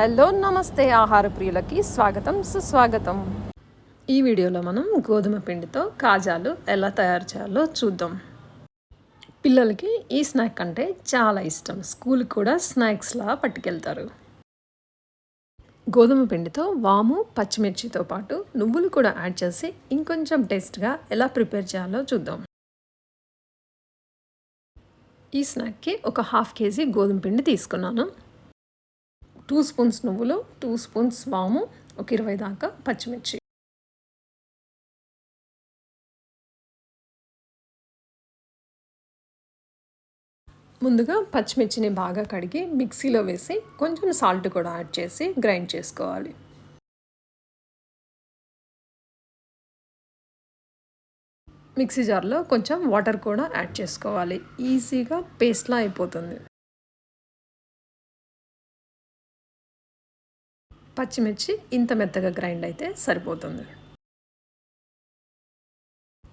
Hello నమస్తే ఆహార ప్రియులకి స్వాగతం సుస్వాగతం. ఈ వీడియోలో మనం గోధుమ పిండితో కాజాలు ఎలా తయారు చేయాలో చూద్దాం. పిల్లలకి ఈ స్నాక్ అంటే చాలా ఇష్టం. స్కూల్ కూడా స్నాక్స్లా పట్టుకెళ్తారు. గోధుమ పిండితో వాము పచ్చిమిర్చితో పాటు నువ్వులు కూడా యాడ్ చేసి ఇంకొంచెం టేస్ట్గా ఎలా ప్రిపేర్ చేయాలో చూద్దాం. ఈ స్నాక్కి ఒక హాఫ్ కేజీ గోధుమ పిండి తీసుకున్నాను. టూ స్పూన్స్ నువ్వులు టూ స్పూన్స్ వాము ఒక ఇరవై దాకా పచ్చిమిర్చి. ముందుగా పచ్చిమిర్చిని బాగా కడిగి మిక్సీలో వేసి కొంచెం సాల్ట్ కూడా యాడ్ చేసి గ్రైండ్ చేసుకోవాలి. మిక్సీ జార్లో కొంచెం వాటర్ కూడా యాడ్ చేసుకోవాలి. ఈజీగా పేస్ట్లా అయిపోతుంది. పచ్చిమిర్చి ఇంత మెత్తగా గ్రైండ్ అయితే సరిపోతుంది.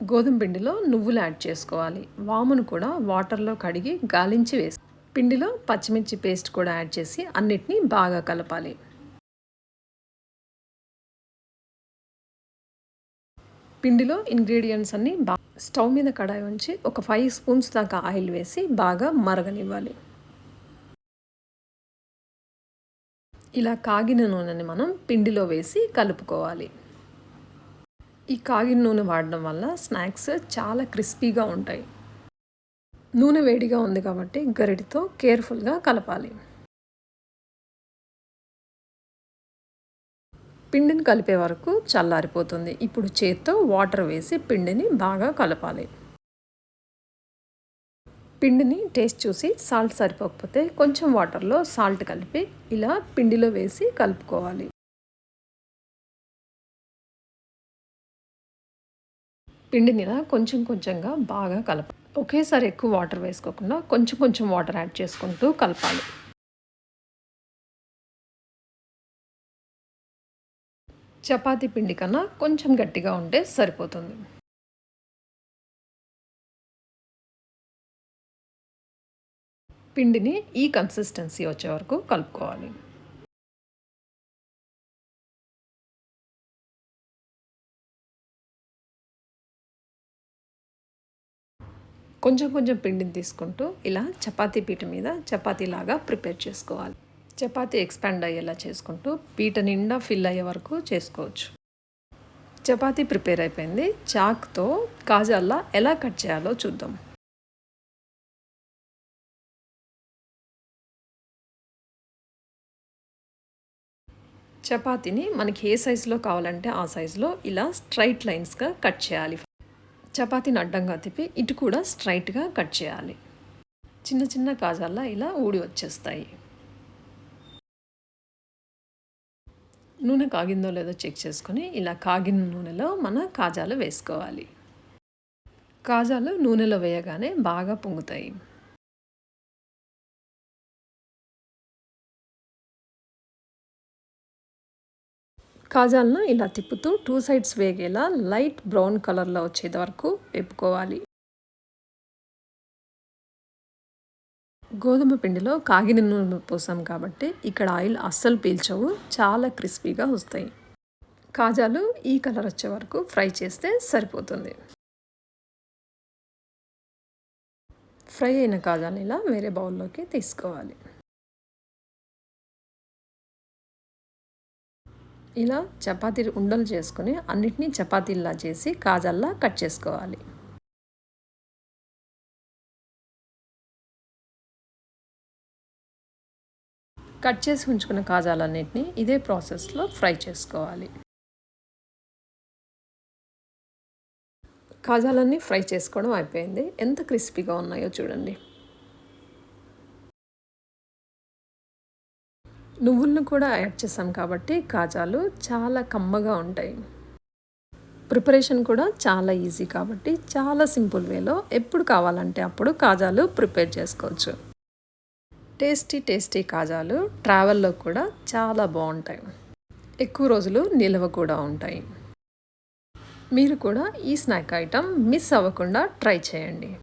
గోధుమ పిండిలో నువ్వులు యాడ్ చేసుకోవాలి. వామును కూడా వాటర్లో కడిగి గాలించి వేసి పిండిలో పచ్చిమిర్చి పేస్ట్ కూడా యాడ్ చేసి అన్నిటినీ బాగా కలపాలి. పిండిలో ఇంగ్రీడియంట్స్ అన్నీ బాగా స్టవ్ మీద కడాయి ఉంచి ఒక ఫైవ్ స్పూన్స్ దాకా ఆయిల్ వేసి బాగా మరగనివ్వాలి. ఇలా కాగిన నూనెని మనం పిండిలో వేసి కలుపుకోవాలి. ఈ కాగిన నూనె వాడడం వల్ల స్నాక్స్ చాలా క్రిస్పీగా ఉంటాయి. నూనె వేడిగా ఉంది కాబట్టి గరిటితో కేర్ఫుల్గా కలపాలి. పిండిని కలిపే వరకు చల్లారిపోతుంది. ఇప్పుడు చేత్తో వాటర్ వేసి పిండిని బాగా కలపాలి. పిండిని టేస్ట్ చూసి సాల్ట్ సరిపోకపోతే కొంచెం వాటర్లో సాల్ట్ కలిపి ఇలా పిండిలో వేసి కలుపుకోవాలి. పిండిని ఇలా కొంచెం కొంచెంగా బాగా కలప ఒకేసారి ఎక్కువ వాటర్ వేసుకోకుండా కొంచెం కొంచెం వాటర్ యాడ్ చేసుకుంటూ కలపాలి. చపాతీ పిండి కన్నా కొంచెం గట్టిగా ఉంటే సరిపోతుంది. పిండిని ఈ కన్సిస్టెన్సీ వచ్చే వరకు కలుపుకోవాలి. కొంచెం కొంచెం పిండిని తీసుకుంటూ ఇలా చపాతీ పీట మీద చపాతీలాగా ప్రిపేర్ చేసుకోవాలి. చపాతీ ఎక్స్పాండ్ అయ్యేలా చేసుకుంటూ పీట నిండా ఫిల్ అయ్యే వరకు చేసుకోవచ్చు. చపాతీ ప్రిపేర్ అయిపోయింది. చాక్తో కాజాల్లా ఎలా కట్ చేయాలో చూద్దాం. చపాతీని మనకి ఏ సైజులో కావాలంటే ఆ సైజులో ఇలా స్ట్రైట్ లైన్స్గా కట్ చేయాలి. చపాతీని అడ్డంగా తిప్పి ఇటు కూడా స్ట్రైట్గా కట్ చేయాలి. చిన్న చిన్న కాజాల్లా ఇలా ఊడి వచ్చేస్తాయి. నూనె కాగిందో లేదో చెక్ చేసుకొని ఇలా కాగిన నూనెలో మన కాజాలు వేసుకోవాలి. కాజాలు నూనెలో వేయగానే బాగా పొంగుతాయి. కాజాలను ఇలా తిప్పుతూ టూ సైడ్స్ వేగేలా లైట్ బ్రౌన్ కలర్లో వచ్చేది వరకు వేపుకోవాలి. గోధుమ పిండిలో కాగిన నూనె పోసాం కాబట్టి ఇక్కడ ఆయిల్ అస్సలు పీల్చవు చాలా క్రిస్పీగా వస్తాయి. కాజాలు ఈ కలర్ వచ్చే వరకు ఫ్రై చేస్తే సరిపోతుంది. ఫ్రై అయిన కాజాలు ఇలా వేరే బౌల్లోకి తీసుకోవాలి. ఇలా చపాతీ ఉండలు చేసుకుని అన్నిటినీ చపాతీల్లా చేసి కాజల్లా కట్ చేసుకోవాలి. కట్ చేసి ఉంచుకున్న కాజాలన్నింటినీ ఇదే ప్రాసెస్లో ఫ్రై చేసుకోవాలి. కాజాలన్నీ ఫ్రై చేసుకోవడం అయిపోయింది. ఎంత క్రిస్పీగా ఉన్నాయో చూడండి. నువ్వులను కూడా యాడ్ చేసాం కాబట్టి కాజాలు చాలా కమ్మగా ఉంటాయి. ప్రిపరేషన్ కూడా చాలా ఈజీ కాబట్టి చాలా సింపుల్ వేలో ఎప్పుడు కావాలంటే అప్పుడు కాజాలు ప్రిపేర్ చేసుకోవచ్చు. టేస్టీ టేస్టీ కాజాలు ట్రావెల్లో కూడా చాలా బాగుంటాయి. ఎక్కువ రోజులు నిల్వ కూడా ఉంటాయి. మీరు కూడా ఈ స్నాక్ ఐటమ్ మిస్ అవ్వకుండా ట్రై చేయండి.